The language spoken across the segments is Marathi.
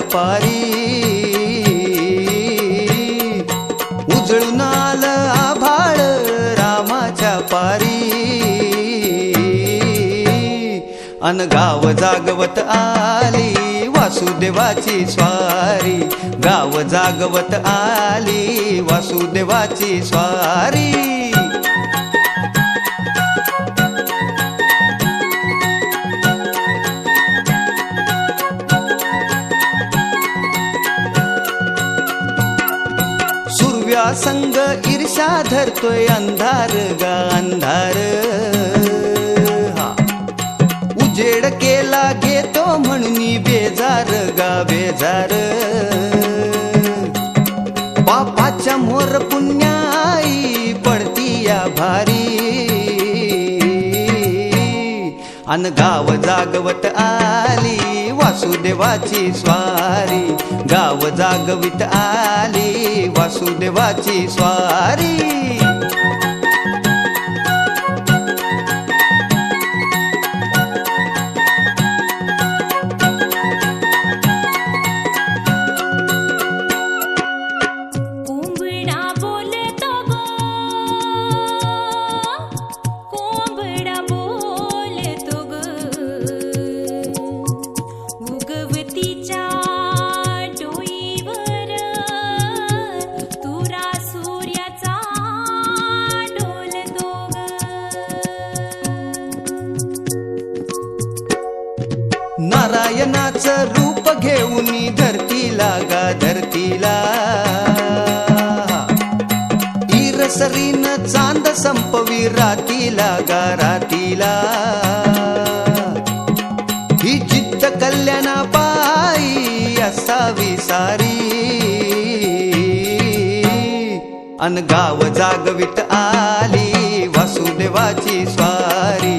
पारी उजळून आलं आभाळ रामाच्या पारी. अन गाव जागवत आली वासुदेवाची स्वारी. गाव जागवत आली वासुदेवाची स्वारी. व्यासंग संग ईर्षा धरतोय अंधार गा अंधार. हा. उजेड केला घेतो म्हणून बेजार गा बेजार. पापाच्या मोर पुण्याई पडती या भारी. अन गाव जागवत आली वासुदेवाची स्वारी. गाव जागवित आली वासुदेवाची स्वारी. नारायणाचं रूप घेऊन धरतीला गा धरतीला. ईरसरीन चांद संपवी रातीला गा रातीला. ही जिद्द कल्याणा पायी असावी सारी. अन गाव जागवित आली वासुदेवाची स्वारी.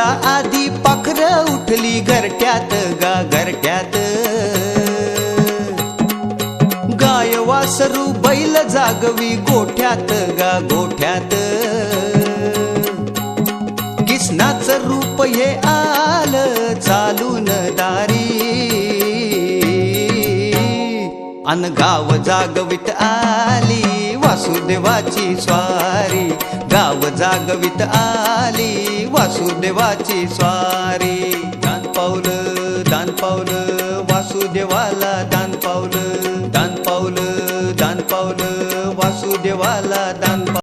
तुमच्या आधी पाखर उठली घरट्यात गा घरट्यात. गाय वासरू बैल जागवी गोठ्यात गा गोठ्यात. किसनाचं रूप हे आलं चालून दारी. अन गाव जागवित आली वासुदेवाची स्वारी. गाव जागवित आली वासुदेवाची स्वारी. दान पावलं दान पावलं वासुदेवाला दान पावलं दान पावलं दान पावलं वासुदेवाला दान